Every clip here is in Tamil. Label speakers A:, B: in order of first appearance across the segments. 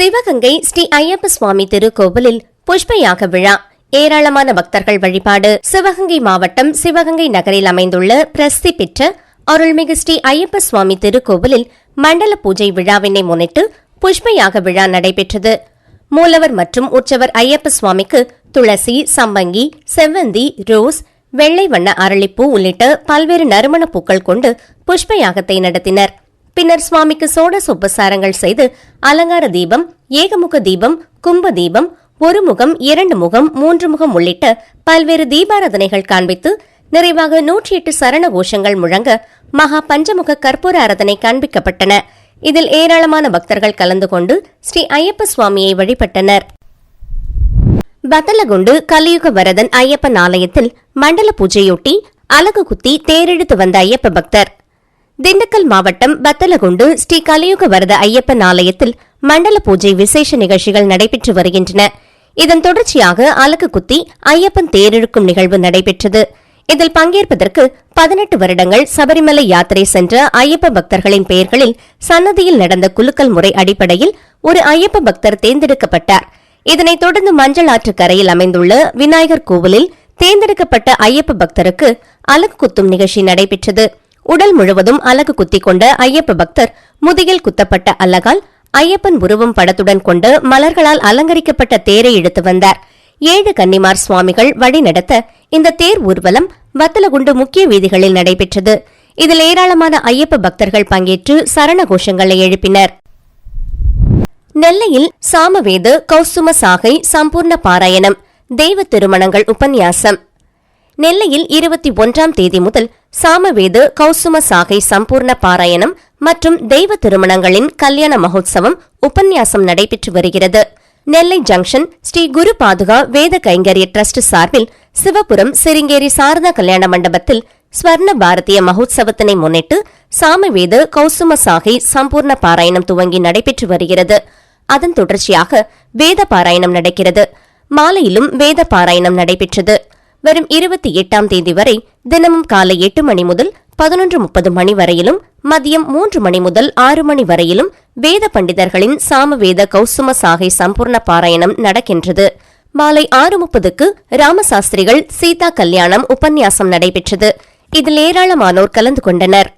A: சிவகங்கை ஸ்ரீ ஐயப்ப சுவாமி திருக்கோவிலில் புஷ்பயாக விழா. ஏராளமான பக்தர்கள் வழிபாடு. சிவகங்கை மாவட்டம் சிவகங்கை நகரில் அமைந்துள்ள பிரசித்தி பெற்ற அருள்மிகு ஸ்ரீ ஐயப்ப சுவாமி திருக்கோவிலில் மண்டல பூஜை விழாவினை முன்னிட்டு புஷ்பயாக விழா நடைபெற்றது. மூலவர் மற்றும் உற்சவர் ஐயப்ப சுவாமிக்கு துளசி சம்பங்கி செவ்வந்தி ரோஸ் வெள்ளை வண்ண அரளிப்பூ உள்ளிட்ட பல்வேறு நறுமண பூக்கள் கொண்டு புஷ்பயாகத்தை நடத்தினர். பின்னர் சுவாமிக்கு சோட சொப்பசாரங்கள் செய்து அலங்கார தீபம் ஏகமுக தீபம் கும்ப தீபம் ஒரு முகம் இரண்டு முகம் மூன்று முகம் உள்ளிட்ட பல்வேறு தீபாராதனைகள் காண்பித்து நிறைவாக நூற்றி எட்டு சரண கோஷங்கள் முழங்க மகா பஞ்சமுக கற்பூர ஆராதனை காண்பிக்கப்பட்டன. இதில் ஏராளமான பக்தர்கள் கலந்து கொண்டு ஸ்ரீ ஐயப்ப சுவாமியை வழிபட்டனர். பத்தலகுண்டு கலியுக வரதன் ஐயப்பன் ஆலயத்தில் மண்டல பூஜையொட்டி அலகு குத்தி தேரெடுத்து வந்த ஐயப்ப பக்தர். திண்டுக்கல் மாவட்டம் பத்தலகுண்டு ஸ்ரீ கலியுக வரத ஐயப்பன் ஆலயத்தில் மண்டல பூஜை விசேஷ நிகழ்ச்சிகள் நடைபெற்று வருகின்றன. இதன் தொடர்ச்சியாக அலகு குத்தி ஐயப்பன் தேரிழுக்கும் நிகழ்வு நடைபெற்றது. இதில் பங்கேற்பதற்கு பதினெட்டு வருடங்கள் சபரிமலை யாத்திரை சென்ற ஐயப்ப பக்தர்களின் பெயர்களில் சன்னதியில் நடந்த குலுக்கல் முறை அடிப்படையில் ஒரு ஐயப்ப பக்தர் தேர்ந்தெடுக்கப்பட்டார். இதனைத் தொடர்ந்து மஞ்சள் ஆற்று கரையில் அமைந்துள்ள விநாயகர் கோவிலில் தேர்ந்தெடுக்கப்பட்ட ஐயப்ப பக்தருக்கு அலகு குத்தும் நிகழ்ச்சி நடைபெற்றது. உடல் முழுவதும் அலகு குத்திக் கொண்ட ஐயப்ப பக்தர் முதுகில் குத்தப்பட்ட அலகால் ஐயப்பன் உருவம் படத்துடன் கொண்டு மலர்களால் அலங்கரிக்கப்பட்ட தேரை இழுத்து வந்தார். ஏழு கன்னிமார் சுவாமிகள் வழிநடத்த இந்த தேர் ஊர்வலம் வத்தலகுண்டு முக்கிய வீதிகளில் நடைபெற்றது. இதில் ஏராளமான ஐயப்ப பக்தர்கள் பங்கேற்று சரண கோஷங்களை எழுப்பினர். நெல்லையில் சாமவேத கௌசும சாகை சம்பூர்ண பாராயணம் தெய்வ திருமணங்கள் உபன்யாசம். நெல்லையில் இருபத்தி ஒன்றாம் தேதி முதல் சாமவேத கௌசும சாகை சம்பூர்ண பாராயணம் மற்றும் தெய்வ திருமணங்களின் கல்யாண மகோத்சவம் உபன்யாசம் நடைபெற்று வருகிறது. நெல்லை ஜங்ஷன் ஸ்ரீ குரு பாதுகா வேத கைங்கரிய டிரஸ்ட் சார்பில் சிவபுரம் சிருங்கேரி சாரதா கல்யாண மண்டபத்தில் ஸ்வர்ண பாரதிய மகோத்சவத்தினை முன்னிட்டு சாமவேத கௌசும சாகை சம்பூர்ண பாராயணம் துவங்கி நடைபெற்று வருகிறது. அதன் தொடர்ச்சியாக வேத பாராயணம் நடக்கிறது. மாலையிலும் வேத பாராயணம் நடைபெற்றது. வரும் இருபத்தி எட்டாம் தேதி வரை தினமும் காலை எட்டு மணி முதல் பதினொன்று முப்பது மணி வரையிலும் மதியம் மூன்று மணி முதல் ஆறு மணி வரையிலும் வேத பண்டிதர்களின் சாமவேத கௌசும சாகை சம்பூர்ண பாராயணம் நடக்கின்றது. மாலை ஆறு முப்பதுக்கு ராமசாஸ்திரிகள் சீதா கல்யாணம் உபன்யாசம் நடைபெற்றது. இதில் ஏராளமானோர் கலந்து கொண்டனர்.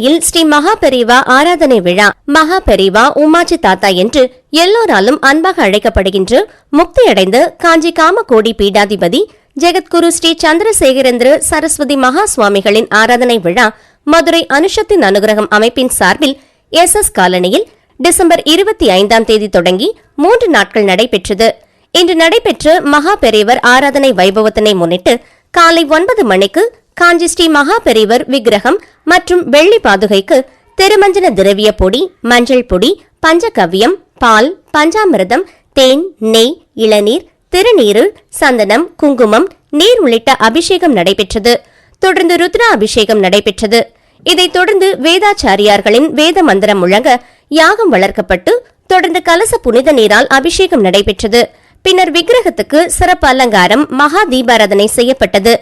A: மதுரையில் ஸ்ரீ மகா பெரிவா ஆராதனை விழா மகா பெரிவா உமாச்சி தாத்தா என்று எல்லோராலும் அன்பாக அழைக்கப்படுகின்ற முக்தியடைந்த காஞ்சி காமகோடி பீடாதிபதி ஜெகத்குரு ஸ்ரீ சந்திரசேகரேந்திர சரஸ்வதி மகா சுவாமிகளின் ஆராதனை விழா மதுரை அனுஷத்தின் அனுகிரகம் அமைப்பின் சார்பில் எஸ் எஸ் காலனியில் டிசம்பர் இருபத்தி ஐந்தாம் தேதி தொடங்கி மூன்று நாட்கள் நடைபெற்றது. இன்று நடைபெற்ற மகா பெரியவர் ஆராதனை வைபவத்தினை முன்னிட்டு காலை ஒன்பது மணிக்கு காஞ்சி ஸ்ரீ மகா பெரிவர் விக்கிரகம் மற்றும் வெள்ளி பாதுகைக்கு திருமஞ்சன திரவிய பொடி மஞ்சள் பொடி பஞ்சகவ்யம் பால் பஞ்சாமிரதம் தேன் நெய் இளநீர் திருநீரு சந்தனம் குங்குமம் நீர் உள்ளிட்ட அபிஷேகம் நடைபெற்றது. தொடர்ந்து ருத்ரா அபிஷேகம் நடைபெற்றது. இதைத் தொடர்ந்து வேதாச்சாரியார்களின் வேத மந்திரம் முழங்க யாகம் வளர்க்கப்பட்டு தொடர்ந்து கலச புனித நீரால் அபிஷேகம் நடைபெற்றது. பின்னர் விக்கிரகத்துக்கு சிறப்பு அலங்காரம் மகா தீபாராதனை செய்யப்பட்டது.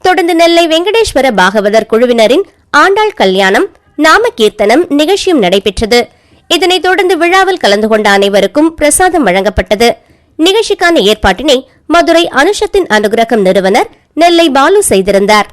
A: தொடர்ந்து நெல்லை வெங்கடேஸ்வர பாகவதர் குழுவினரின் ஆண்டாள் கல்யாணம் நாம கீர்த்தனம் நிகழ்ச்சியும் நடைபெற்றது. இதனைத் தொடர்ந்து விழாவில் கலந்து கொண்ட அனைவருக்கும் பிரசாதம் வழங்கப்பட்டது. நிகழ்ச்சிக்கான ஏற்பாட்டினை மதுரை அனுஷத்தின் அனுகிரகம் நிறுவனர் நெல்லை பாலு செய்திருந்தார்.